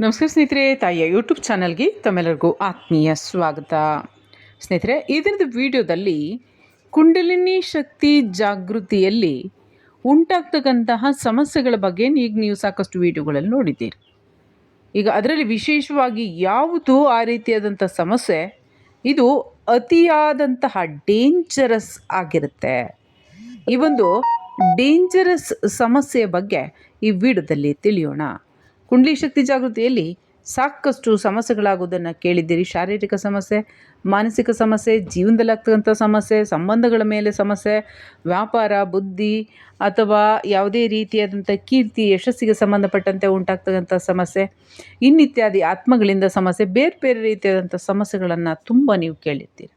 ನಮಸ್ಕಾರ ಸ್ನೇಹಿತರೆ, ತಾಯಿಯ ಯೂಟ್ಯೂಬ್ ಚಾನಲ್ಗೆ ತಮ್ಮೆಲ್ಲರಿಗೂ ಆತ್ಮೀಯ ಸ್ವಾಗತ. ಸ್ನೇಹಿತರೆ ದಿನದ ವಿಡಿಯೋದಲ್ಲಿ ಕುಂಡಲಿನಿ ಶಕ್ತಿ ಜಾಗೃತಿಯಲ್ಲಿ ಉಂಟಾಗ್ತಕ್ಕಂತಹ ಸಮಸ್ಯೆಗಳ ಬಗ್ಗೆ ಈಗ ನೀವು ಸಾಕಷ್ಟು ವಿಡಿಯೋಗಳಲ್ಲಿ ನೋಡಿದ್ದೀರಿ. ಈಗ ಅದರಲ್ಲಿ ವಿಶೇಷವಾಗಿ ಯಾವುದು ಆ ರೀತಿಯಾದಂಥ ಸಮಸ್ಯೆ? ಇದು ಅತಿಯಾದಂತಹ ಡೇಂಜರಸ್ ಆಗಿರುತ್ತೆ. ಈ ಒಂದು ಡೇಂಜರಸ್ ಸಮಸ್ಯೆಯ ಬಗ್ಗೆ ಈ ವಿಡಿಯೋದಲ್ಲಿ ತಿಳಿಯೋಣ. ಕುಂಡ್ಲಿ ಶಕ್ತಿ ಜಾಗೃತಿಯಲ್ಲಿ ಸಾಕಷ್ಟು ಸಮಸ್ಯೆಗಳಾಗುವುದನ್ನು ಕೇಳಿದ್ದೀರಿ. ಶಾರೀರಿಕ ಸಮಸ್ಯೆ, ಮಾನಸಿಕ ಸಮಸ್ಯೆ, ಜೀವನದಲ್ಲಾಗ್ತಕ್ಕಂಥ ಸಮಸ್ಯೆ, ಸಂಬಂಧಗಳ ಮೇಲೆ ಸಮಸ್ಯೆ, ವ್ಯಾಪಾರ, ಬುದ್ಧಿ ಅಥವಾ ಯಾವುದೇ ರೀತಿಯಾದಂಥ ಕೀರ್ತಿ, ಯಶಸ್ಸಿಗೆ ಸಂಬಂಧಪಟ್ಟಂತೆ ಉಂಟಾಗ್ತಕ್ಕಂಥ ಸಮಸ್ಯೆ, ಇನ್ನಿತ್ಯಾದಿ ಆತ್ಮಗಳಿಂದ ಸಮಸ್ಯೆ, ಬೇರೆ ಬೇರೆ ರೀತಿಯಾದಂಥ ಸಮಸ್ಯೆಗಳನ್ನು ತುಂಬ ನೀವು ಕೇಳಿರ್ತೀರಿ.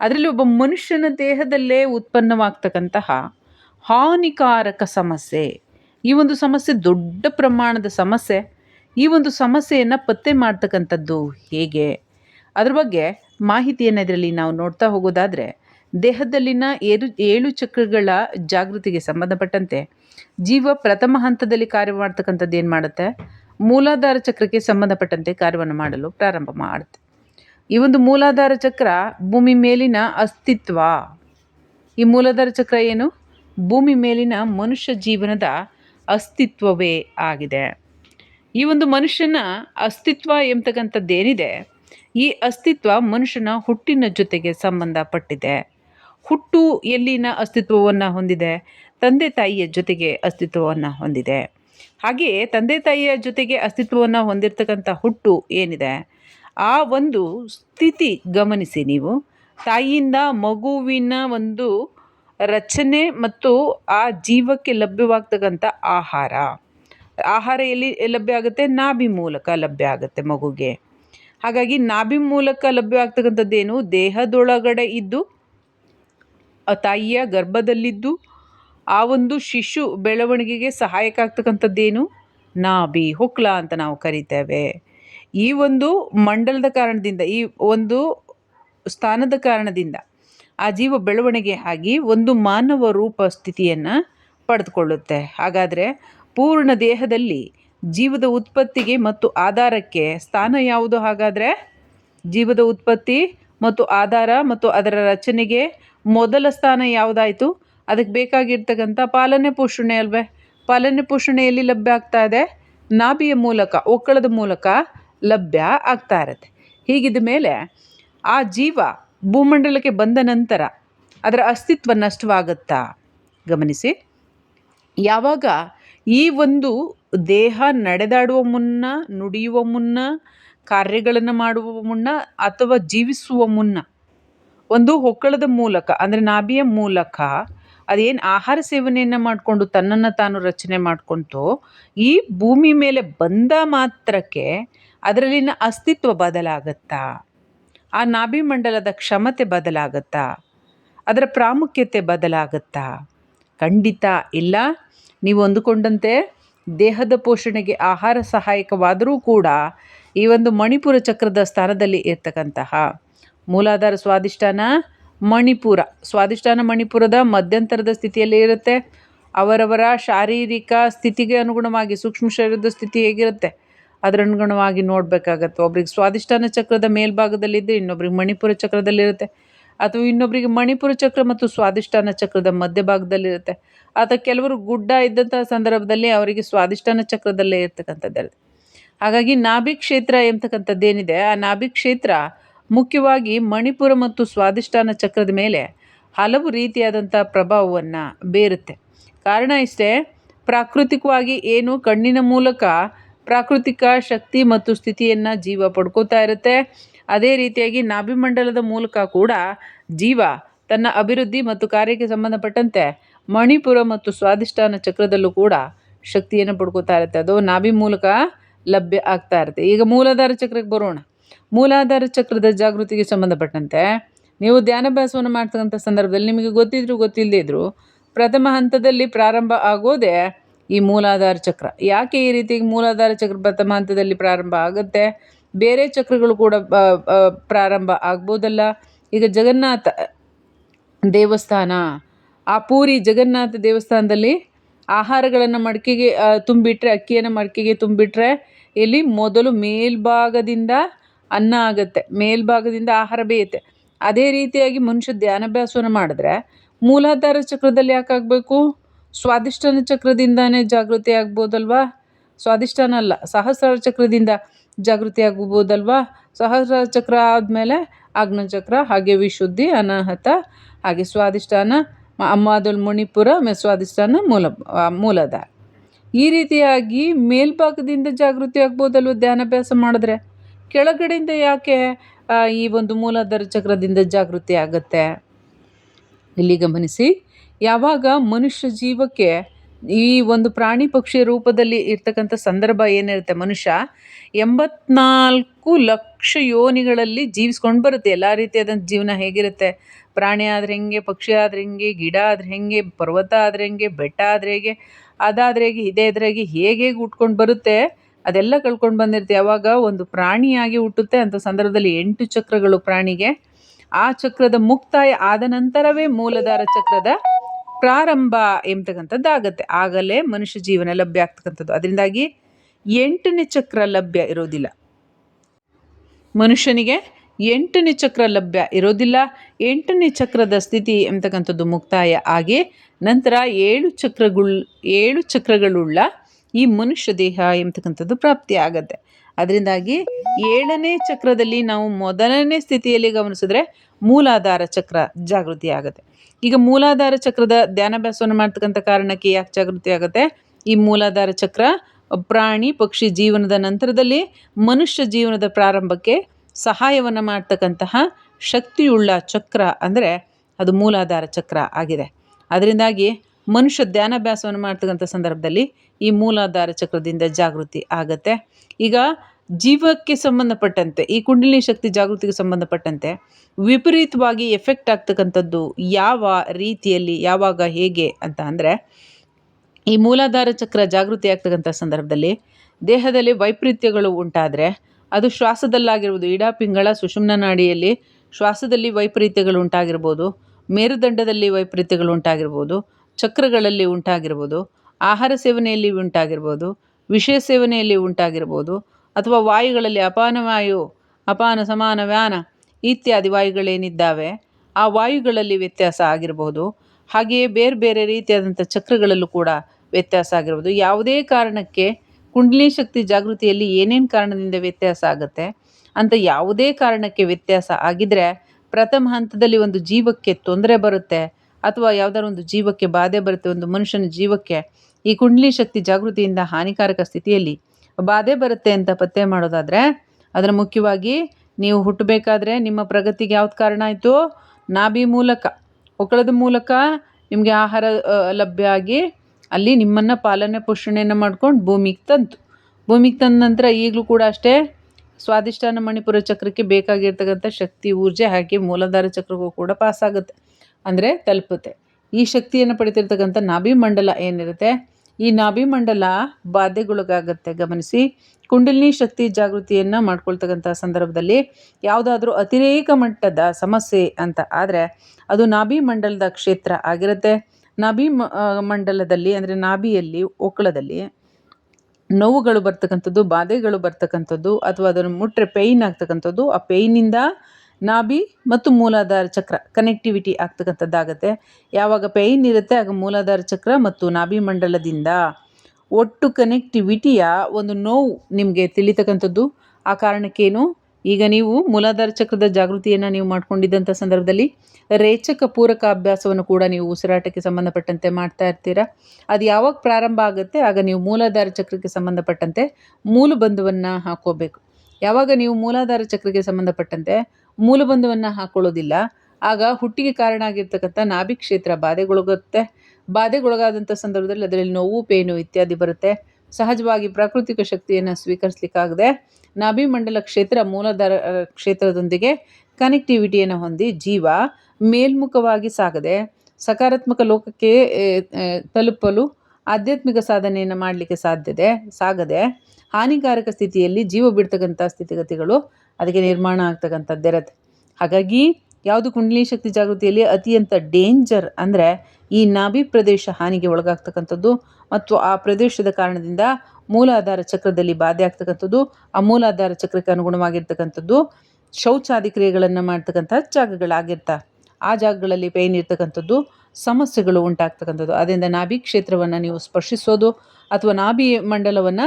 ಅದರಲ್ಲಿ ಒಬ್ಬ ಮನುಷ್ಯನ ದೇಹದಲ್ಲೇ ಉತ್ಪನ್ನವಾಗ್ತಕ್ಕಂತಹ ಹಾನಿಕಾರಕ ಸಮಸ್ಯೆ ಈ ಒಂದು ಸಮಸ್ಯೆ ದೊಡ್ಡ ಪ್ರಮಾಣದ ಸಮಸ್ಯೆ. ಈ ಒಂದು ಸಮಸ್ಯೆಯನ್ನು ಪತ್ತೆ ಮಾಡ್ತಕ್ಕಂಥದ್ದು ಹೇಗೆ? ಅದ್ರ ಬಗ್ಗೆ ಮಾಹಿತಿಯನ್ನು ಇದರಲ್ಲಿ ನಾವು ನೋಡ್ತಾ ಹೋಗೋದಾದರೆ, ದೇಹದಲ್ಲಿನ ಏಳು ಏಳು ಚಕ್ರಗಳ ಜಾಗೃತಿಗೆ ಸಂಬಂಧಪಟ್ಟಂತೆ ಜೀವ ಪ್ರಥಮ ಹಂತದಲ್ಲಿ ಕಾರ್ಯ ಮಾಡ್ತಕ್ಕಂಥದ್ದು ಏನು ಮಾಡುತ್ತೆ? ಮೂಲಾಧಾರ ಚಕ್ರಕ್ಕೆ ಸಂಬಂಧಪಟ್ಟಂತೆ ಕಾರ್ಯವನ್ನು ಮಾಡಲು ಪ್ರಾರಂಭ ಮಾಡುತ್ತೆ. ಈ ಒಂದು ಮೂಲಾಧಾರ ಚಕ್ರ ಭೂಮಿ ಮೇಲಿನ ಅಸ್ತಿತ್ವ. ಈ ಮೂಲಾಧಾರ ಚಕ್ರ ಏನು? ಭೂಮಿ ಮೇಲಿನ ಮನುಷ್ಯ ಜೀವನದ ಅಸ್ತಿತ್ವವೇ ಆಗಿದೆ. ಈ ಒಂದು ಮನುಷ್ಯನ ಅಸ್ತಿತ್ವ ಎಂಬತಕ್ಕಂಥದ್ದೇನಿದೆ, ಈ ಅಸ್ತಿತ್ವ ಮನುಷ್ಯನ ಹುಟ್ಟಿನ ಜೊತೆಗೆ ಸಂಬಂಧಪಟ್ಟಿದೆ. ಹುಟ್ಟು ಎಲ್ಲಿನ ಅಸ್ತಿತ್ವವನ್ನು ಹೊಂದಿದೆ? ತಂದೆ ತಾಯಿಯ ಜೊತೆಗೆ ಅಸ್ತಿತ್ವವನ್ನು ಹೊಂದಿದೆ. ಹಾಗೆಯೇ ತಂದೆ ತಾಯಿಯ ಜೊತೆಗೆ ಅಸ್ತಿತ್ವವನ್ನು ಹೊಂದಿರತಕ್ಕಂಥ ಹುಟ್ಟು ಏನಿದೆ? ಆ ಒಂದು ಸ್ಥಿತಿ ಗಮನಿಸಿ ನೀವು. ತಾಯಿಯಿಂದ ಮಗುವಿನ ಒಂದು ರಚನೆ ಮತ್ತು ಆ ಜೀವಕ್ಕೆ ಲಭ್ಯವಾಗ್ತಕ್ಕಂಥ ಆಹಾರ. ಆಹಾರ ಎಲ್ಲಿ ಲಭ್ಯ ಆಗುತ್ತೆ? ನಾಭಿ ಮೂಲಕ ಲಭ್ಯ ಆಗುತ್ತೆ ಮಗುಗೆ. ಹಾಗಾಗಿ ನಾಭಿ ಮೂಲಕ ಲಭ್ಯವಾಗ್ತಕ್ಕಂಥದ್ದೇನು ದೇಹದೊಳಗಡೆ ಇದ್ದು ತಾಯಿಯ ಗರ್ಭದಲ್ಲಿದ್ದು, ಆ ಒಂದು ಶಿಶು ಬೆಳವಣಿಗೆಗೆ ಸಹಾಯಕ ಆಗ್ತಕ್ಕಂಥದ್ದೇನು ನಾಭಿ ಹೊಕ್ಲ ಅಂತ ನಾವು ಕರಿತೇವೆ. ಈ ಒಂದು ಮಂಡಲದ ಕಾರಣದಿಂದ, ಈ ಒಂದು ಸ್ಥಾನದ ಕಾರಣದಿಂದ ಆ ಜೀವ ಬೆಳವಣಿಗೆ ಆಗಿ ಒಂದು ಮಾನವ ರೂಪ ಸ್ಥಿತಿಯನ್ನು ಪಡೆದುಕೊಳ್ಳುತ್ತೆ. ಹಾಗಾದರೆ ಪೂರ್ಣ ದೇಹದಲ್ಲಿ ಜೀವದ ಉತ್ಪತ್ತಿಗೆ ಮತ್ತು ಆಧಾರಕ್ಕೆ ಸ್ಥಾನ ಯಾವುದು ಹಾಗಾದರೆ? ಜೀವದ ಉತ್ಪತ್ತಿ ಮತ್ತು ಆಧಾರ ಮತ್ತು ಅದರ ರಚನೆಗೆ ಮೊದಲ ಸ್ಥಾನ ಯಾವುದಾಯಿತು? ಅದಕ್ಕೆ ಬೇಕಾಗಿರ್ತಕ್ಕಂಥ ಪಾಲನೆ ಪೋಷಣೆ ಅಲ್ವೇ? ಪಾಲನೆ ಪೋಷಣೆ ಎಲ್ಲಿ ಲಭ್ಯ ಆಗ್ತಾ ಇದೆ? ನಾಭಿಯ ಮೂಲಕ ಒಕ್ಕಳದ ಮೂಲಕ ಲಭ್ಯ ಆಗ್ತಾ ಇರುತ್ತೆ. ಹೀಗಿದ ಮೇಲೆ ಆ ಜೀವ ಭೂಮಂಡಲಕ್ಕೆ ಬಂದ ನಂತರ ಅದರ ಅಸ್ತಿತ್ವ ನಷ್ಟವಾಗುತ್ತಾ? ಗಮನಿಸಿ. ಯಾವಾಗ ಈ ಒಂದು ದೇಹ ನಡೆದಾಡುವ ಮುನ್ನ, ನುಡಿಯುವ ಮುನ್ನ, ಕಾರ್ಯಗಳನ್ನು ಮಾಡುವ ಮುನ್ನ ಅಥವಾ ಜೀವಿಸುವ ಮುನ್ನ ಒಂದು ಹೊಕ್ಕಳದ ಮೂಲಕ, ಅಂದರೆ ನಾಭಿಯ ಮೂಲಕ ಅದೇನು ಆಹಾರ ಸೇವನೆಯನ್ನು ಮಾಡಿಕೊಂಡು ತನ್ನನ್ನು ತಾನು ರಚನೆ ಮಾಡ್ಕೊತೋ, ಈ ಭೂಮಿ ಮೇಲೆ ಬಂದ ಮಾತ್ರಕ್ಕೆ ಅದರಲ್ಲಿನ ಅಸ್ತಿತ್ವ ಬದಲಾಗತ್ತಾ? ಆ ನಾಭಿಮಂಡಲದ ಕ್ಷಮತೆ ಬದಲಾಗುತ್ತಾ? ಅದರ ಪ್ರಾಮುಖ್ಯತೆ ಬದಲಾಗುತ್ತಾ? ಖಂಡಿತ ಇಲ್ಲ. ನೀವು ಅಂದುಕೊಂಡಂತೆ ದೇಹದ ಪೋಷಣೆಗೆ ಆಹಾರ ಸಹಾಯಕವಾದರೂ ಕೂಡ ಈ ಒಂದು ಮಣಿಪುರ ಚಕ್ರದ ಸ್ಥಾನದಲ್ಲಿ ಇರ್ತಕ್ಕಂತಹ ಮೂಲಾಧಾರ ಸ್ವಾದಿಷ್ಠಾನ ಮಣಿಪುರ ಸ್ವಾದಿಷ್ಠಾನ ಮಣಿಪುರದ ಮಧ್ಯಂತರದ ಸ್ಥಿತಿಯಲ್ಲಿ ಇರುತ್ತೆ. ಅವರವರ ಶಾರೀರಿಕ ಸ್ಥಿತಿಗೆ ಅನುಗುಣವಾಗಿ ಸೂಕ್ಷ್ಮ ಶರೀರದ ಸ್ಥಿತಿ ಹೇಗಿರುತ್ತೆ? ಅದರ ಅನುಗುಣವಾಗಿ ನೋಡಬೇಕಾಗತ್ತೆ. ಒಬ್ರಿಗೆ ಸ್ವಾದಿಷ್ಠಾನ ಚಕ್ರದ ಮೇಲ್ಭಾಗದಲ್ಲಿದ್ದರೆ ಇನ್ನೊಬ್ರಿಗೆ ಮಣಿಪುರ ಚಕ್ರದಲ್ಲಿರುತ್ತೆ. ಅಥವಾ ಇನ್ನೊಬ್ಬರಿಗೆ ಮಣಿಪುರ ಚಕ್ರ ಮತ್ತು ಸ್ವಾದಿಷ್ಠಾನ ಚಕ್ರದ ಮಧ್ಯಭಾಗದಲ್ಲಿರುತ್ತೆ. ಅಥವಾ ಕೆಲವರು ಗುಡ್ಡ ಇದ್ದಂಥ ಸಂದರ್ಭದಲ್ಲಿ ಅವರಿಗೆ ಸ್ವಾದಿಷ್ಠಾನ ಚಕ್ರದಲ್ಲೇ ಇರ್ತಕ್ಕಂಥದ್ದು. ಹಾಗಾಗಿ ನಾಭಿ ಕ್ಷೇತ್ರ ಎಂಬತಕ್ಕಂಥದ್ದೇನಿದೆ ಆ ನಾಭಿ ಕ್ಷೇತ್ರ ಮುಖ್ಯವಾಗಿ ಮಣಿಪುರ ಮತ್ತು ಸ್ವಾದಿಷ್ಠಾನ ಚಕ್ರದ ಮೇಲೆ ಹಲವು ರೀತಿಯಾದಂಥ ಪ್ರಭಾವವನ್ನು ಬೀರುತ್ತೆ. ಕಾರಣ ಇಷ್ಟೇ, ಪ್ರಾಕೃತಿಕವಾಗಿ ಏನು ಕಣ್ಣಿನ ಮೂಲಕ ಪ್ರಾಕೃತಿಕ ಶಕ್ತಿ ಮತ್ತು ಸ್ಥಿತಿಯನ್ನು ಜೀವ ಪಡ್ಕೋತಾ ಇರುತ್ತೆ. ಅದೇ ರೀತಿಯಾಗಿ ನಾಭಿಮಂಡಲದ ಮೂಲಕ ಕೂಡ ಜೀವ ತನ್ನ ಅಭಿವೃದ್ಧಿ ಮತ್ತು ಕಾರ್ಯಕ್ಕೆ ಸಂಬಂಧಪಟ್ಟಂತೆ ಮಣಿಪುರ ಮತ್ತು ಸ್ವಾದಿಷ್ಠಾನ ಚಕ್ರದಲ್ಲೂ ಕೂಡ ಶಕ್ತಿಯನ್ನು ಪಡ್ಕೋತಾ ಇರುತ್ತೆ. ಅದು ನಾಭಿ ಮೂಲಕ ಲಭ್ಯ ಆಗ್ತಾ ಇರುತ್ತೆ. ಈಗ ಮೂಲಾಧಾರ ಚಕ್ರಕ್ಕೆ ಬರೋಣ. ಮೂಲಾಧಾರ ಚಕ್ರದ ಜಾಗೃತಿಗೆ ಸಂಬಂಧಪಟ್ಟಂತೆ ನೀವು ಧ್ಯಾನಾಭ್ಯಾಸವನ್ನು ಮಾಡ್ತಕ್ಕಂಥ ಸಂದರ್ಭದಲ್ಲಿ ನಿಮಗೆ ಗೊತ್ತಿದ್ರು ಗೊತ್ತಿಲ್ಲದೇ ಇದ್ದರೂ ಪ್ರಥಮ ಹಂತದಲ್ಲಿ ಪ್ರಾರಂಭ ಆಗೋದೇ ಈ ಮೂಲಾಧಾರ ಚಕ್ರ. ಯಾಕೆ ಈ ರೀತಿ ಮೂಲಾಧಾರ ಚಕ್ರ ಪ್ರಥಮ ಹಂತದಲ್ಲಿ ಪ್ರಾರಂಭ ಆಗುತ್ತೆ? ಬೇರೆ ಚಕ್ರಗಳು ಕೂಡ ಪ್ರಾರಂಭ ಆಗ್ಬೋದಲ್ಲ? ಈಗ ಜಗನ್ನಾಥ ದೇವಸ್ಥಾನ, ಆ ಪೂರಿ ಜಗನ್ನಾಥ ದೇವಸ್ಥಾನದಲ್ಲಿ ಆಹಾರಗಳನ್ನು ಮಡಿಕೆಗೆ ತುಂಬಿಟ್ರೆ, ಅಕ್ಕಿಯನ್ನು ಮಡಿಕೆಗೆ ತುಂಬಿಟ್ರೆ ಇಲ್ಲಿ ಮೊದಲು ಮೇಲ್ಭಾಗದಿಂದ ಅನ್ನ ಆಗುತ್ತೆ. ಮೇಲ್ಭಾಗದಿಂದ ಆಹಾರ ಬೇಯುತ್ತೆ. ಅದೇ ರೀತಿಯಾಗಿ ಮನುಷ್ಯ ಧ್ಯಾನಾಭ್ಯಾಸವನ್ನು ಮಾಡಿದ್ರೆ ಮೂಲಾಧಾರ ಚಕ್ರದಲ್ಲಿ ಯಾಕೆ ಆಗಬೇಕು ಸ್ವಾದಿಷ್ಟಾನ ಚಕ್ರದಿಂದಾನೇ ಜಾಗೃತಿ ಆಗ್ಬೋದಲ್ವಾ ಸ್ವಾದಿಷ್ಟಾನ ಅಲ್ಲ ಸಹಸ್ರಾರ ಚಕ್ರದಿಂದ ಜಾಗೃತಿ ಆಗ್ಬೋದಲ್ವಾ ಸಹಸ್ರಾರ ಚಕ್ರ ಆದಮೇಲೆ ಚಕ್ರ ಹಾಗೆ ವಿಶುದ್ಧಿ, ಅನಾಹತ, ಹಾಗೆ ಸ್ವಾದಿಷ್ಟಾನ ಅಮ್ಮಾದಲ್ ಮಣಿಪುರ ಮೇ ಸ್ವಾದಿಷ್ಟಾನ ಮೂಲ ಮೂಲದ. ಈ ರೀತಿಯಾಗಿ ಮೇಲ್ಭಾಗದಿಂದ ಜಾಗೃತಿ ಆಗ್ಬೋದಲ್ವ ಧ್ಯಾನಾಭ್ಯಾಸ ಮಾಡಿದ್ರೆ? ಕೆಳಗಡೆಯಿಂದ ಯಾಕೆ ಈ ಒಂದು ಮೂಲಾಧಾರ ಚಕ್ರದಿಂದ ಜಾಗೃತಿ ಆಗುತ್ತೆ ಇಲ್ಲಿ ಗಮನಿಸಿ. ಯಾವಾಗ ಮನುಷ್ಯ ಜೀವಕ್ಕೆ ಈ ಒಂದು ಪ್ರಾಣಿ ಪಕ್ಷಿ ರೂಪದಲ್ಲಿ ಇರ್ತಕ್ಕಂಥ ಸಂದರ್ಭ ಏನಿರುತ್ತೆ ಮನುಷ್ಯ, ಎಂಬತ್ನಾಲ್ಕು ಲಕ್ಷ ಯೋನಿಗಳಲ್ಲಿ ಜೀವಿಸ್ಕೊಂಡು ಬರುತ್ತೆ. ಎಲ್ಲ ರೀತಿಯಾದಂಥ ಜೀವನ ಹೇಗಿರುತ್ತೆ? ಪ್ರಾಣಿ ಆದರೆ ಹೆಂಗೆ, ಪಕ್ಷಿ ಆದರೆ ಹೆಂಗೆ, ಗಿಡ ಆದರೆ ಹೆಂಗೆ, ಪರ್ವತ ಆದರೆ ಹೆಂಗೆ, ಬೆಟ್ಟ ಆದರೆ ಹೇಗೆ, ಅದಾದರೆ ಹೇಗೆ, ಇದೇ ಇದ್ರಾಗೆ ಹೇಗೆ ಹೇಗೆ ಉಟ್ಕೊಂಡು ಬರುತ್ತೆ, ಅದೆಲ್ಲ ಕಳ್ಕೊಂಡು ಬಂದಿರುತ್ತೆ. ಯಾವಾಗ ಒಂದು ಪ್ರಾಣಿಯಾಗಿ ಹುಟ್ಟುತ್ತೆ ಅಂಥ ಸಂದರ್ಭದಲ್ಲಿ ಎಂಟು ಚಕ್ರಗಳು ಪ್ರಾಣಿಗೆ. ಆ ಚಕ್ರದ ಮುಕ್ತಾಯ ಆದ ನಂತರವೇ ಮೂಲಧಾರ ಚಕ್ರದ ಪ್ರಾರಂಭ ಎಂಬತಕ್ಕಂಥದ್ದು ಆಗಲೇ ಮನುಷ್ಯ ಜೀವನ ಲಭ್ಯ ಆಗ್ತಕ್ಕಂಥದ್ದು. ಅದರಿಂದಾಗಿ ಎಂಟನೇ ಚಕ್ರ ಲಭ್ಯ ಇರೋದಿಲ್ಲ. ಮನುಷ್ಯನಿಗೆ ಎಂಟನೇ ಚಕ್ರ ಲಭ್ಯ ಇರೋದಿಲ್ಲ. ಎಂಟನೇ ಚಕ್ರದ ಸ್ಥಿತಿ ಎಂಬತಕ್ಕಂಥದ್ದು ಮುಕ್ತಾಯ ಆಗಿ ನಂತರ ಏಳು ಚಕ್ರಗಳು, ಏಳು ಚಕ್ರಗಳುಳ್ಳ ಈ ಮನುಷ್ಯ ದೇಹ ಎಂಬತಕ್ಕಂಥದ್ದು ಪ್ರಾಪ್ತಿ ಆಗತ್ತೆ. ಅದರಿಂದಾಗಿ ಏಳನೇ ಚಕ್ರದಲ್ಲಿ ನಾವು ಮೊದಲನೇ ಸ್ಥಿತಿಯಲ್ಲಿ ಗಮನಿಸಿದ್ರೆ ಮೂಲಾಧಾರ ಚಕ್ರ ಜಾಗೃತಿ ಆಗುತ್ತೆ. ಈಗ ಮೂಲಾಧಾರ ಚಕ್ರದ ಧ್ಯಾನಾಭ್ಯಾಸವನ್ನು ಮಾಡ್ತಕ್ಕಂಥ ಕಾರಣಕ್ಕೆ ಯಾಕೆ ಜಾಗೃತಿ ಆಗುತ್ತೆ? ಈ ಮೂಲಾಧಾರ ಚಕ್ರ ಪ್ರಾಣಿ, ಪಕ್ಷಿ ಜೀವನದ ನಂತರದಲ್ಲಿ ಮನುಷ್ಯ ಜೀವನದ ಪ್ರಾರಂಭಕ್ಕೆ ಸಹಾಯವನ್ನು ಮಾಡ್ತಕ್ಕಂತಹ ಶಕ್ತಿಯುಳ್ಳ ಚಕ್ರ ಅಂದರೆ ಅದು ಮೂಲಾಧಾರ ಚಕ್ರ ಆಗಿದೆ. ಅದರಿಂದಾಗಿ ಮನುಷ್ಯ ಧ್ಯಾನಾಭ್ಯಾಸವನ್ನು ಮಾಡ್ತಕ್ಕಂಥ ಸಂದರ್ಭದಲ್ಲಿ ಈ ಮೂಲಾಧಾರ ಚಕ್ರದಿಂದ ಜಾಗೃತಿ ಆಗತ್ತೆ. ಈಗ ಜೀವಕ್ಕೆ ಸಂಬಂಧಪಟ್ಟಂತೆ, ಈ ಕುಂಡಲಿನಿ ಶಕ್ತಿ ಜಾಗೃತಿಗೆ ಸಂಬಂಧಪಟ್ಟಂತೆ ವಿಪರೀತವಾಗಿ ಎಫೆಕ್ಟ್ ಆಗ್ತಕ್ಕಂಥದ್ದು ಯಾವ ರೀತಿಯಲ್ಲಿ, ಯಾವಾಗ, ಹೇಗೆ ಅಂತ ಅಂದರೆ, ಈ ಮೂಲಾಧಾರ ಚಕ್ರ ಜಾಗೃತಿ ಆಗ್ತಕ್ಕಂಥ ಸಂದರ್ಭದಲ್ಲಿ ದೇಹದಲ್ಲಿ ವೈಪರೀತ್ಯಗಳು ಉಂಟಾದರೆ, ಅದು ಶ್ವಾಸದಲ್ಲಾಗಿರ್ಬೋದು ಇಡಾ ಪಿಂಗಳ ಸುಷುಮ್ನ ನಾಡಿಯಲ್ಲಿ ಶ್ವಾಸದಲ್ಲಿ ವೈಪರೀತ್ಯಗಳು ಉಂಟಾಗಿರ್ಬೋದು, ಮೇರುದಂಡದಲ್ಲಿ ವೈಪರೀತ್ಯಗಳು ಉಂಟಾಗಿರ್ಬೋದು ಚಕ್ರಗಳಲ್ಲಿ ಉಂಟಾಗಿರ್ಬೋದು, ಆಹಾರ ಸೇವನೆಯಲ್ಲಿ ಉಂಟಾಗಿರ್ಬೋದು, ವಿಷಯ ಸೇವನೆಯಲ್ಲಿ ಉಂಟಾಗಿರ್ಬೋದು, ಅಥವಾ ವಾಯುಗಳಲ್ಲಿ ಅಪಾನ ವಾಯು, ಅಪಾನ ಸಮಾನ ವ್ಯಾನ ಇತ್ಯಾದಿ ವಾಯುಗಳೇನಿದ್ದಾವೆ, ಆ ವಾಯುಗಳಲ್ಲಿ ವ್ಯತ್ಯಾಸ ಆಗಿರಬಹುದು ಹಾಗೆಯೇ ಬೇರೆ ಬೇರೆ ರೀತಿಯಾದಂಥ ಚಕ್ರಗಳಲ್ಲೂ ಕೂಡ ವ್ಯತ್ಯಾಸ ಆಗಿರ್ಬೋದು. ಯಾವುದೇ ಕಾರಣಕ್ಕೆ ಕುಂಡಲಿ ಶಕ್ತಿ ಜಾಗೃತಿಯಲ್ಲಿ ಏನೇನು ಕಾರಣದಿಂದ ವ್ಯತ್ಯಾಸ ಆಗುತ್ತೆ ಅಂತ ಯಾವುದೇ ಕಾರಣಕ್ಕೆ ವ್ಯತ್ಯಾಸ ಆಗಿದ್ರೆ ಪ್ರಥಮ ಹಂತದಲ್ಲಿ ಒಂದು ಜೀವಕ್ಕೆ ತೊಂದರೆ ಬರುತ್ತೆ. ಅಥವಾ ಯಾವುದಾದ್ರು ಒಂದು ಜೀವಕ್ಕೆ ಬಾಧೆ ಬರುತ್ತೆ, ಒಂದು ಮನುಷ್ಯನ ಜೀವಕ್ಕೆ ಈ ಕುಂಡಲಿ ಶಕ್ತಿ ಜಾಗೃತಿಯಿಂದ ಹಾನಿಕಾರಕ ಸ್ಥಿತಿಯಲ್ಲಿ ಬಾಧೆ ಬರುತ್ತೆ ಅಂತ ಪತ್ತೆ ಮಾಡೋದಾದರೆ, ಅದರ ಮುಖ್ಯವಾಗಿ ನೀವು ಹುಟ್ಟಬೇಕಾದ್ರೆ ನಿಮ್ಮ ಪ್ರಗತಿಗೆ ಯಾವ್ದು ಕಾರಣ ಆಯಿತು? ನಾಭಿ ಮೂಲಕ, ಒಕ್ಕಳದ ಮೂಲಕ ನಿಮಗೆ ಆಹಾರ ಲಭ್ಯ ಆಗಿ ಅಲ್ಲಿ ನಿಮ್ಮನ್ನು ಪಾಲನೆ ಪೋಷಣೆಯನ್ನು ಮಾಡ್ಕೊಂಡು ಭೂಮಿಗೆ ತಂತು ಭೂಮಿಗೆ ತಂದ ನಂತರ ಈಗಲೂ ಕೂಡ ಅಷ್ಟೇ ಸ್ವಾದಿಷ್ಟಾನ ಮಣಿಪುರ ಚಕ್ರಕ್ಕೆ ಬೇಕಾಗಿರ್ತಕ್ಕಂಥ ಶಕ್ತಿ, ಊರ್ಜೆ ಹಾಕಿ ಮೂಲಾಧಾರ ಚಕ್ರಕ್ಕೂ ಕೂಡ ಪಾಸಾಗುತ್ತೆ. ಅಂದರೆ ತಲುಪುತ್ತೆ. ಈ ಶಕ್ತಿಯನ್ನು ಪಡಿತಿರ್ತಕ್ಕಂಥ ನಾಭಿ ಮಂಡಲ ಏನಿರುತ್ತೆ? ಈ ನಾಭಿ ಮಂಡಲ ಬಾಧೆಗೊಳಗಾಗುತ್ತೆ. ಗಮನಿಸಿ. ಕುಂಡಲಿನಿ ಶಕ್ತಿ ಜಾಗೃತಿಯನ್ನು ಮಾಡ್ಕೊಳ್ತಕ್ಕಂಥ ಸಂದರ್ಭದಲ್ಲಿ ಯಾವುದಾದ್ರೂ ಅತಿರೇಕ ಮಟ್ಟದ ಸಮಸ್ಯೆ ಅಂತ ಆದರೆ ಅದು ನಾಭಿ ಮಂಡಲದ ಕ್ಷೇತ್ರ ಆಗಿರುತ್ತೆ. ನಾಭಿ ಮಂಡಲದಲ್ಲಿ ಅಂದರೆ ನಾಭಿಯಲ್ಲಿ, ಒಕ್ಕಳದಲ್ಲಿ ನೋವುಗಳು ಬರ್ತಕ್ಕಂಥದ್ದು, ಬಾಧೆಗಳು ಬರ್ತಕ್ಕಂಥದ್ದು ಅಥವಾ ಅದನ್ನು ಮುಟ್ಟರೆ ಪೇಯ್ನ್ ಆಗ್ತಕ್ಕಂಥದ್ದು, ಆ ಪೇಯ್ನಿಂದ ನಾಭಿ ಮತ್ತು ಮೂಲಾಧಾರ ಚಕ್ರ. ಕನೆಕ್ಟಿವಿಟಿ ಆಗ್ತಕ್ಕಂಥದ್ದಾಗತ್ತೆ. ಯಾವಾಗ ಪೈನ್ ಇರುತ್ತೆ, ಆಗ ಮೂಲಾಧಾರ ಚಕ್ರ ಮತ್ತು ನಾಭಿ ಮಂಡಲದಿಂದ ಒಟ್ಟು ಕನೆಕ್ಟಿವಿಟಿಯ ಒಂದು ನೋವು ನಿಮಗೆ ತಿಳಿತಕ್ಕಂಥದ್ದು. ಆ ಕಾರಣಕ್ಕೇನು? ಈಗ ನೀವು ಮೂಲಾಧಾರ ಚಕ್ರದ ಜಾಗೃತಿಯನ್ನು ನೀವು ಮಾಡ್ಕೊಂಡಿದ್ದಂಥ ಸಂದರ್ಭದಲ್ಲಿ ರೇಚಕ ಪೂರಕ ಅಭ್ಯಾಸವನ್ನು ಕೂಡ ನೀವು ಉಸಿರಾಟಕ್ಕೆ ಸಂಬಂಧಪಟ್ಟಂತೆ ಮಾಡ್ತಾ ಇರ್ತೀರ? ಅದು ಯಾವಾಗ ಪ್ರಾರಂಭ ಆಗುತ್ತೆ, ಆಗ ನೀವು ಮೂಲಾಧಾರ ಚಕ್ರಕ್ಕೆ ಸಂಬಂಧಪಟ್ಟಂತೆ ಮೂಲಬಂಧವನ್ನು ಹಾಕೋಬೇಕು. ಯಾವಾಗ ನೀವು ಮೂಲಾಧಾರ ಚಕ್ರಕ್ಕೆ ಸಂಬಂಧಪಟ್ಟಂತೆ ಮೂಲಬಂಧವನ್ನು ಹಾಕೊಳ್ಳೋದಿಲ್ಲ. ಆಗ ಹುಟ್ಟಿಗೆ ಕಾರಣ ಆಗಿರ್ತಕ್ಕಂಥ ನಾಭಿ ಕ್ಷೇತ್ರ ಬಾಧೆಗೊಳಗುತ್ತೆ. ಬಾಧೆಗೊಳಗಾದಂಥ ಸಂದರ್ಭದಲ್ಲಿ ಅದರಲ್ಲಿ ನೋವು, ಪೇನು ಇತ್ಯಾದಿ ಬರುತ್ತೆ. ಸಹಜವಾಗಿ ಪ್ರಾಕೃತಿಕ ಶಕ್ತಿಯನ್ನು ಸ್ವೀಕರಿಸಲಿಕ್ಕಾಗದೆ ನಾಭಿಮಂಡಲ ಕ್ಷೇತ್ರ ಮೂಲಧಾರ ಕ್ಷೇತ್ರದೊಂದಿಗೆ ಕನೆಕ್ಟಿವಿಟಿಯನ್ನು ಹೊಂದಿ ಜೀವ ಮೇಲ್ಮುಖವಾಗಿ ಸಾಗದೆ ಸಕಾರಾತ್ಮಕ ಲೋಕಕ್ಕೆ ತಲುಪಲು ಆಧ್ಯಾತ್ಮಿಕ ಸಾಧನೆಯನ್ನು ಮಾಡಲಿಕ್ಕೆ ಸಾಧ್ಯತೆ ಸಾಗದೆ ಹಾನಿಕಾರಕ ಸ್ಥಿತಿಯಲ್ಲಿ ಜೀವ ಬಿಡ್ತಕ್ಕಂಥ ಸ್ಥಿತಿಗತಿಗಳು ಅದಕ್ಕೆ ನಿರ್ಮಾಣ ಆಗ್ತಕ್ಕಂಥದ್ದಿರತ್ತೆ ಹಾಗಾಗಿ ಯಾವುದು ಕುಂಡಲಿ ಶಕ್ತಿ ಜಾಗೃತಿಯಲ್ಲಿ ಅತ್ಯಂತ ಡೇಂಜರ್ ಅಂದರೆ ಈ ನಾಭಿ ಪ್ರದೇಶ ಹಾನಿಗೆ ಒಳಗಾಗ್ತಕ್ಕಂಥದ್ದು ಮತ್ತು ಆ ಪ್ರದೇಶದ ಕಾರಣದಿಂದ ಮೂಲಾಧಾರ ಚಕ್ರದಲ್ಲಿ ಬಾಧೆ ಆಗ್ತಕ್ಕಂಥದ್ದು, ಆ ಮೂಲಾಧಾರ ಚಕ್ರಕ್ಕೆ ಅನುಗುಣವಾಗಿರ್ತಕ್ಕಂಥದ್ದು ಶೌಚಾದಿ ಕ್ರಿಯೆಗಳನ್ನು ಮಾಡ್ತಕ್ಕಂಥ ಜಾಗಗಳಾಗಿರ್ತ, ಆ ಜಾಗಗಳಲ್ಲಿ ಪೇನ್ ಇರ್ತಕ್ಕಂಥದ್ದು ಸಮಸ್ಯೆಗಳು ಉಂಟಾಗ್ತಕ್ಕಂಥದ್ದು. ಅದರಿಂದ ನಾಭಿ ಕ್ಷೇತ್ರವನ್ನು ನೀವು ಸ್ಪರ್ಶಿಸೋದು ಅಥವಾ ನಾಭಿ ಮಂಡಲವನ್ನು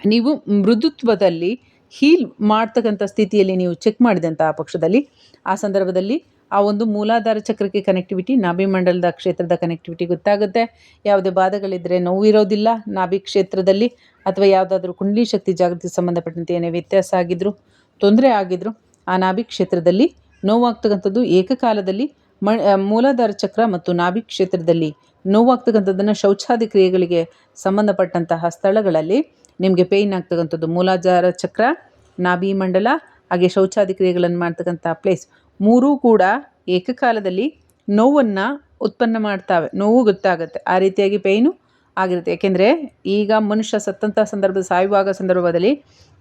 ನೀವು ಮೃದುತ್ವದಲ್ಲಿ ಹೀಲ್ ಮಾಡ್ತಕ್ಕಂಥ ಸ್ಥಿತಿಯಲ್ಲಿ ನೀವು ಚೆಕ್ ಮಾಡಿದಂಥ ಆ ಪಕ್ಷದಲ್ಲಿ, ಆ ಸಂದರ್ಭದಲ್ಲಿ ಆ ಒಂದು ಮೂಲಾಧಾರ ಚಕ್ರಕ್ಕೆ ಕನೆಕ್ಟಿವಿಟಿ ನಾಭಿ ಮಂಡಲದ ಕ್ಷೇತ್ರದ ಕನೆಕ್ಟಿವಿಟಿ ಗೊತ್ತಾಗುತ್ತೆ. ಯಾವುದೇ ಬಾಧೆಗಳಿದ್ದರೆ ನೋವಿರೋದಿಲ್ಲ ನಾಭಿ ಕ್ಷೇತ್ರದಲ್ಲಿ ಅಥವಾ ಯಾವುದಾದ್ರೂ ಕುಂಡಲಿ ಶಕ್ತಿ ಜಾಗೃತಿ ಸಂಬಂಧಪಟ್ಟಂತೆ ಏನೇ ವ್ಯತ್ಯಾಸ ಆಗಿದ್ರು, ತೊಂದರೆ ಆಗಿದ್ರು, ಆ ನಾಭಿ ಕ್ಷೇತ್ರದಲ್ಲಿ ನೋವಾಗ್ತಕ್ಕಂಥದ್ದು ಏಕಕಾಲದಲ್ಲಿ ಮ ಮೂಲಾಧಾರ ಚಕ್ರ ಮತ್ತು ನಾಭಿ ಕ್ಷೇತ್ರದಲ್ಲಿ ನೋವಾಗ್ತಕ್ಕಂಥದ್ದನ್ನು ಶೌಚಾದಿ ಕ್ರಿಯೆಗಳಿಗೆ ಸಂಬಂಧಪಟ್ಟಂತಹ ಸ್ಥಳಗಳಲ್ಲಿ ನಿಮಗೆ ಪೇಯ್ನ್ ಆಗ್ತಕ್ಕಂಥದ್ದು ಮೂಲಾಧಾರ ಚಕ್ರ, ನಾಭಿ ಮಂಡಲ, ಹಾಗೆ ಶೌಚಾದಿ ಕ್ರಿಯೆಗಳನ್ನು ಮಾಡ್ತಕ್ಕಂಥ ಪ್ಲೇಸ್ ಮೂರೂ ಕೂಡ ಏಕಕಾಲದಲ್ಲಿ ನೋವನ್ನು ಉತ್ಪನ್ನ ಮಾಡ್ತಾವೆ. ನೋವು ಗೊತ್ತಾಗುತ್ತೆ. ಆ ರೀತಿಯಾಗಿ ಪೇಯ್ನು ಆಗಿರುತ್ತೆ. ಯಾಕೆಂದರೆ ಈಗ ಮನುಷ್ಯ ಸತ್ತಂಥ ಸಂದರ್ಭ ಸಾಯುವಾಗ ಸಂದರ್ಭದಲ್ಲಿ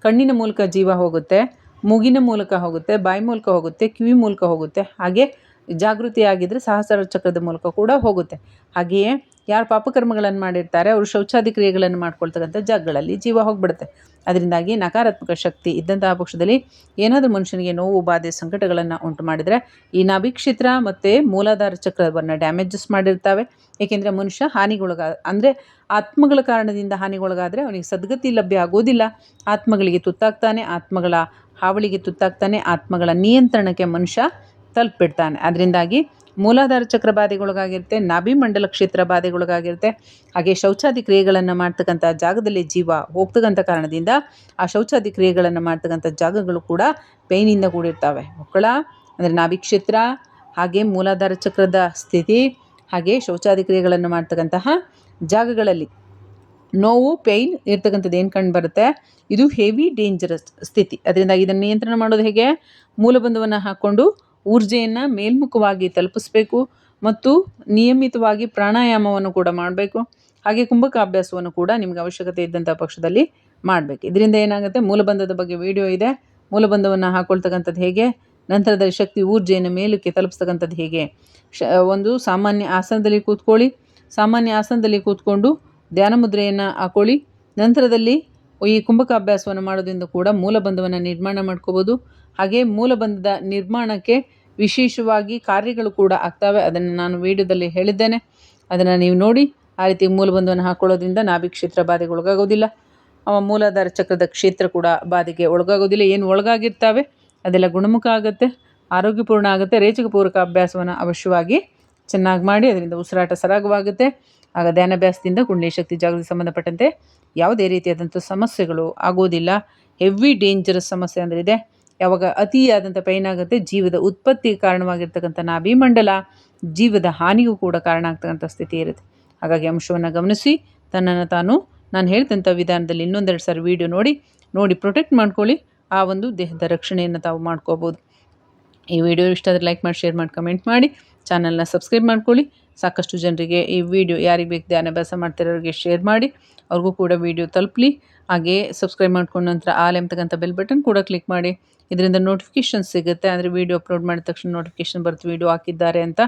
ಕಣ್ಣಿನ ಮೂಲಕ ಜೀವ ಹೋಗುತ್ತೆ, ಮೂಗಿನ ಮೂಲಕ ಹೋಗುತ್ತೆ, ಬಾಯಿ ಮೂಲಕ ಹೋಗುತ್ತೆ, ಕಿವಿ ಮೂಲಕ ಹೋಗುತ್ತೆ. ಹಾಗೆ ಜಾಗೃತಿಯಾಗಿದ್ದರೆ ಸಹಸ್ರ ಚಕ್ರದ ಮೂಲಕ ಕೂಡ ಹೋಗುತ್ತೆ. ಹಾಗೆಯೇ ಯಾರು ಪಾಪಕರ್ಮಗಳನ್ನು ಮಾಡಿರ್ತಾರೆ, ಅವರು ಶೌಚಾದಿ ಕ್ರಿಯೆಗಳನ್ನು ಮಾಡ್ಕೊಳ್ತಕ್ಕಂಥ ಜಾಗಗಳಲ್ಲಿ ಜೀವ ಹೋಗ್ಬಿಡುತ್ತೆ. ಅದರಿಂದಾಗಿ ನಕಾರಾತ್ಮಕ ಶಕ್ತಿ ಇದ್ದಂತಹ ಪಕ್ಷದಲ್ಲಿ ಏನಾದರೂ ಮನುಷ್ಯನಿಗೆ ನೋವು, ಬಾಧೆ, ಸಂಕಟಗಳನ್ನು ಉಂಟು ಮಾಡಿದರೆ ಈ ನಾಭಿಕ್ಷೇತ್ರ ಮತ್ತು ಮೂಲಾಧಾರ ಚಕ್ರವನ್ನು ಡ್ಯಾಮೇಜಸ್ ಮಾಡಿರ್ತವೆ. ಏಕೆಂದರೆ ಮನುಷ್ಯ ಹಾನಿಗೊಳಗ, ಅಂದರೆ ಆತ್ಮಗಳ ಕಾರಣದಿಂದ ಹಾನಿಗೊಳಗಾದರೆ ಅವನಿಗೆ ಸದ್ಗತಿ ಲಭ್ಯ ಆಗೋದಿಲ್ಲ. ಆತ್ಮಗಳಿಗೆ ತುತ್ತಾಗ್ತಾನೆ, ಆತ್ಮಗಳ ಹಾವಳಿಗೆ ತುತ್ತಾಗ್ತಾನೆ, ಆತ್ಮಗಳ ನಿಯಂತ್ರಣಕ್ಕೆ ಮನುಷ್ಯ ತಲುಪಿಡ್ತಾನೆ. ಅದರಿಂದಾಗಿ ಮೂಲಾಧಾರ ಚಕ್ರ ಬಾಧೆಗೊಳಗಾಗಿರುತ್ತೆ ನಾಭಿ ಮಂಡಲ ಕ್ಷೇತ್ರ ಬಾಧೆಗೊಳಗಾಗಿರುತ್ತೆ. ಹಾಗೆ ಶೌಚಾದಿ ಕ್ರಿಯೆಗಳನ್ನು ಮಾಡ್ತಕ್ಕಂಥ ಜಾಗದಲ್ಲಿ ಜೀವ ಹೋಗ್ತಕ್ಕಂಥ ಕಾರಣದಿಂದ ಆ ಶೌಚಾದಿ ಕ್ರಿಯೆಗಳನ್ನು ಮಾಡ್ತಕ್ಕಂಥ ಜಾಗಗಳು ಕೂಡ ಪೇಯ್ನಿಂದ ಕೂಡಿರ್ತವೆ. ಮಕ್ಕಳ, ಅಂದರೆ ನಾಭಿ ಕ್ಷೇತ್ರ, ಹಾಗೆ ಮೂಲಾಧಾರ ಚಕ್ರದ ಸ್ಥಿತಿ, ಹಾಗೆ ಶೌಚಾದಿ ಕ್ರಿಯೆಗಳನ್ನು ಮಾಡ್ತಕ್ಕಂತಹ ಜಾಗಗಳಲ್ಲಿ ನೋವು ಪೇಯ್ನ್ ಇರ್ತಕ್ಕಂಥದ್ದು ಏನು ಕಂಡು ಬರುತ್ತೆ? ಇದು ಹೆವಿ ಡೇಂಜರಸ್ ಸ್ಥಿತಿ. ಅದರಿಂದ ಇದನ್ನು ನಿಯಂತ್ರಣ ಮಾಡೋದು ಹೇಗೆ? ಮೂಲಬಂಧವನ್ನು ಹಾಕ್ಕೊಂಡು ಊರ್ಜೆಯನ್ನು ಮೇಲ್ಮುಖವಾಗಿ ತಲುಪಿಸ್ಬೇಕು ಮತ್ತು ನಿಯಮಿತವಾಗಿ ಪ್ರಾಣಾಯಾಮವನ್ನು ಕೂಡ ಮಾಡಬೇಕು. ಹಾಗೆ ಕುಂಭಕ ಅಭ್ಯಾಸವನ್ನು ಕೂಡ ನಿಮಗೆ ಅವಶ್ಯಕತೆ ಇದ್ದಂಥ ಪಕ್ಷದಲ್ಲಿ ಮಾಡಬೇಕು. ಇದರಿಂದ ಏನಾಗುತ್ತೆ? ಮೂಲಬಂಧದ ಬಗ್ಗೆ ವಿಡಿಯೋ ಇದೆ. ಮೂಲಬಂಧವನ್ನು ಹಾಕ್ಕೊಳ್ತಕ್ಕಂಥದ್ದು ಹೇಗೆ? ನಂತರದಲ್ಲಿ ಶಕ್ತಿ ಊರ್ಜೆಯನ್ನು ಮೇಲಕ್ಕೆ ತಲುಪಿಸ್ತಕ್ಕಂಥದ್ದು ಹೇಗೆ? ಶ, ಒಂದು ಸಾಮಾನ್ಯ ಆಸನದಲ್ಲಿ ಕೂತ್ಕೊಳ್ಳಿ. ಸಾಮಾನ್ಯ ಆಸನದಲ್ಲಿ ಕೂತ್ಕೊಂಡು ಧ್ಯಾನ ಮುದ್ರೆಯನ್ನು ಹಾಕೊಳ್ಳಿ. ನಂತರದಲ್ಲಿ ಈ ಕುಂಭಕ ಅಭ್ಯಾಸವನ್ನು ಮಾಡೋದ್ರಿಂದ ಕೂಡ ಮೂಲಬಂಧವನ್ನು ನಿರ್ಮಾಣ ಮಾಡ್ಕೋಬೋದು. ಹಾಗೆ ಮೂಲಬಂಧದ ನಿರ್ಮಾಣಕ್ಕೆ ವಿಶೇಷವಾಗಿ ಕಾರ್ಯಗಳು ಕೂಡ ಆಗ್ತವೆ. ಅದನ್ನು ನಾನು ವಿಡಿಯೋದಲ್ಲಿ ಹೇಳಿದ್ದೇನೆ. ಅದನ್ನು ನೀವು ನೋಡಿ, ಆ ರೀತಿ ಮೂಲಬಂಧವನ್ನು ಹಾಕೊಳ್ಳೋದ್ರಿಂದ ನಾಭಿ ಕ್ಷೇತ್ರ ಬಾಧೆಗೆ ಒಳಗಾಗೋದಿಲ್ಲ. ಮೂಲಾಧಾರ ಚಕ್ರದ ಕ್ಷೇತ್ರ ಕೂಡ ಬಾಧೆಗೆ ಒಳಗಾಗೋದಿಲ್ಲ. ಏನು ಒಳಗಾಗಿರ್ತವೆ? ಅದೆಲ್ಲ ಗುಣಮುಖ ಆಗುತ್ತೆ, ಆರೋಗ್ಯಪೂರ್ಣ ಆಗುತ್ತೆ. ರೇಚಕಪೂರ್ವಕ ಅಭ್ಯಾಸವನ್ನು ಅವಶ್ಯವಾಗಿ ಚೆನ್ನಾಗಿ ಮಾಡಿ, ಅದರಿಂದ ಉಸಿರಾಟ ಸರಾಗವಾಗುತ್ತೆ. ಆಗ ಧ್ಯಾನಾಭ್ಯಾಸದಿಂದ ಕುಂಡಲಿ ಶಕ್ತಿ ಜಾಗೃತಿ ಸಂಬಂಧಪಟ್ಟಂತೆ ಯಾವುದೇ ರೀತಿಯಾದಂಥ ಸಮಸ್ಯೆಗಳು ಆಗೋದಿಲ್ಲ. ಹೆವಿ ಡೇಂಜರಸ್ ಸಮಸ್ಯೆ ಅಂದರೆ ಇದೆ ಯಾವಾಗ ಅತಿಯಾದಂಥ ಪೈನ್ ಆಗುತ್ತೆ, ಜೀವದ ಉತ್ಪತ್ತಿಗೆ ಕಾರಣವಾಗಿರ್ತಕ್ಕಂಥ ನಾಭಿಮಂಡಲ ಜೀವದ ಹಾನಿಗೂ ಕೂಡ ಕಾರಣ ಆಗ್ತಕ್ಕಂಥ ಸ್ಥಿತಿ ಇರುತ್ತೆ. ಹಾಗಾಗಿ ಅಂಶವನ್ನು ಗಮನಿಸಿ, ತನ್ನನ್ನು ತಾನು ನಾನು ಹೇಳ್ತಂಥ ವಿಧಾನದಲ್ಲಿ ಇನ್ನೊಂದೆರಡು ಸಾರಿ ವೀಡಿಯೋ ನೋಡಿ ನೋಡಿ ಪ್ರೊಟೆಕ್ಟ್ ಮಾಡ್ಕೊಳ್ಳಿ, ಆ ಒಂದು ದೇಹದ ರಕ್ಷಣೆಯನ್ನು ತಾವು ಮಾಡ್ಕೋಬೋದು. ಈ ವಿಡಿಯೋ ಇಷ್ಟ ಆದರೆ ಲೈಕ್ ಮಾಡಿ ಶೇರ್ ಮಾಡಿ ಕಮೆಂಟ್ ಮಾಡಿ. ಚಾನಲ್ನ ಸಬ್ಸ್ಕ್ರೈಬ್ ಮಾಡ್ಕೊಳ್ಳಿ. ಸಾಕಷ್ಟು ಜನರಿಗೆ ಈ ವಿಡಿಯೋ ಯಾರಿಗೆ ಬೇಕು ಧ್ಯಾನಾಭ್ಯಾಸ ಮಾಡ್ತಿರೋರಿಗೆ ಶೇರ್ ಮಾಡಿ. ಅವ್ರಿಗೂ ಕೂಡ ವಿಡಿಯೋ ತಲುಪಲಿ. ಹಾಗೆ ಸಬ್ಸ್ಕ್ರೈಬ್ ಮಾಡ್ಕೊಂಡ ನಂತರ ಆಲ್ ಎಂಬತಕ್ಕಂಥ ಬೆಲ್ ಬಟನ್ ಕೂಡ ಕ್ಲಿಕ್ ಮಾಡಿ. ಇದರಿಂದ ನೋಟಿಫಿಕೇಷನ್ ಸಿಗುತ್ತೆ. ಅಂದರೆ ವಿಡಿಯೋ ಅಪ್ಲೋಡ್ ಮಾಡಿದ ತಕ್ಷಣ ನೋಟಿಫಿಕೇಷನ್ ಬರುತ್ತೆ. ವಿಡಿಯೋ ಹಾಕಿದ್ದಾರೆ ಅಂತ.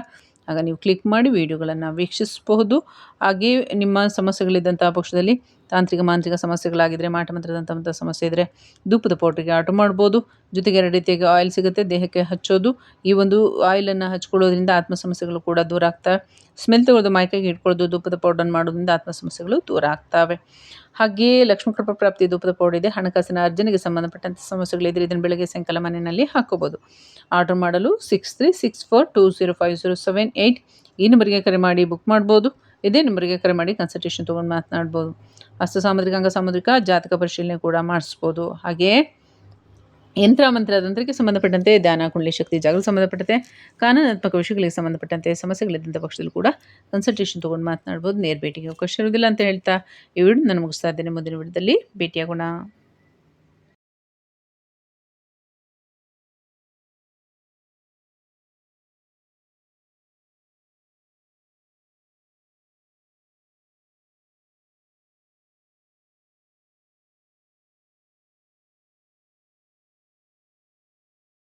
ಆಗ ನೀವು ಕ್ಲಿಕ್ ಮಾಡಿ ವೀಡಿಯೋಗಳನ್ನು ವೀಕ್ಷಿಸಬಹುದು. ಹಾಗೆಯೇ ನಿಮ್ಮ ಸಮಸ್ಯೆಗಳಿದ್ದಂಥ ಪಕ್ಷದಲ್ಲಿ ತಾಂತ್ರಿಕ ಮಾಂತ್ರಿಕ ಸಮಸ್ಯೆಗಳಾಗಿದ್ದರೆ ಮಾಟ ಮಂತ್ರದಂಥ ಸಮಸ್ಯೆ ಇದ್ದರೆ ಧೂಪದ ಪೌಡ್ರಿಗೆ ಆರ್ಡ್ರ್ ಮಾಡ್ಬೋದು. ಜೊತೆಗೆ ಎರಡು ರೀತಿಯಾಗಿ ಆಯಿಲ್ ಸಿಗುತ್ತೆ. ದೇಹಕ್ಕೆ ಹಚ್ಚೋದು. ಈ ಒಂದು ಆಯಿಲನ್ನು ಹಚ್ಕೊಳ್ಳೋದ್ರಿಂದ ಆತ್ಮ ಸಮಸ್ಯೆಗಳು ಕೂಡ ದೂರ ಆಗ್ತವೆ ಸ್ಮೆಲ್ ತಗೊಳ್ಳೋದು ಮೈಕೈಗೆ ಇಟ್ಕೊಳ್ಳೋದು ಧೂಪದ ಪೌಡರ್ ಮಾಡೋದ್ರಿಂದ ಆತ್ಮ ಸಮಸ್ಯೆಗಳು ದೂರ ಆಗ್ತವೆ. ಹಾಗೆಯೇ ಲಕ್ಷ್ಮೀ ಕೃಪಾ ಪ್ರಾಪ್ತಿ ಧೂಪದ ಪೌಡರ್ ಇದೆ. ಹಣಕಾಸಿನ ಅರ್ಜನೆಗೆ ಸಂಬಂಧಪಟ್ಟಂಥ ಸಮಸ್ಯೆಗಳಿದ್ದರೆ ಇದನ್ನು ಬೆಳಗ್ಗೆ ಸಾಯಂಕಾಲ ಮನೆಯಲ್ಲಿ ಹಾಕೋಬೋದು. ಆರ್ಡರ್ ಮಾಡಲು six three six four two zero five zero seven eight ಈ ನಂಬರಿಗೆ ಕರೆ ಮಾಡಿ ಬುಕ್ ಮಾಡ್ಬೋದು. ಇದೇ ನಂಬರಿಗೆ ಕರೆ ಮಾಡಿ ಕನ್ಸಲ್ಟೇಷನ್ ತೊಗೊಂಡು ಮಾತನಾಡ್ಬೋದು. ಹಸ್ತ ಸಾಮುದ್ರಿಕ ಅಂಗ ಸಾಮುದ್ರಿಕ ಜಾತಕ ಪರಿಶೀಲನೆ ಕೂಡ ಮಾಡಿಸ್ಬೋದು. ಹಾಗೆಯೇ ಯಂತ್ರ ಮಂತ್ರ ತಂತ್ರಕ್ಕೆ ಸಂಬಂಧಪಟ್ಟಂತೆ ಧ್ಯಾನ, ಕುಂಡಲಿ ಶಕ್ತಿ ಜಾಗಲು ಸಂಬಂಧಪಟ್ಟಂತೆ, ಕಾನೂನಾತ್ಮಕ ವಿಷಯಗಳಿಗೆ ಸಂಬಂಧಪಟ್ಟಂತೆ ಸಮಸ್ಯೆಗಳಿದ್ದಂಥ ಪಕ್ಷದಲ್ಲಿ ಕೂಡ ಕನ್ಸಲ್ಟೇಷನ್ ತೊಗೊಂಡು ಮಾತನಾಡ್ಬೋದು. ನೇರ ಭೇಟಿಗೆ ಅವಕಾಶ ಇರೋದಿಲ್ಲ ಅಂತ ಹೇಳ್ತಾ ಈ ವಿಡಿಯೋ ನಾನು ಮುಗಿಸ್ತಾ ಇದ್ದೇನೆ. ಮುಂದಿನ ವಿಡಿಯೋದಲ್ಲಿ ಭೇಟಿಯಾಗೋಣ.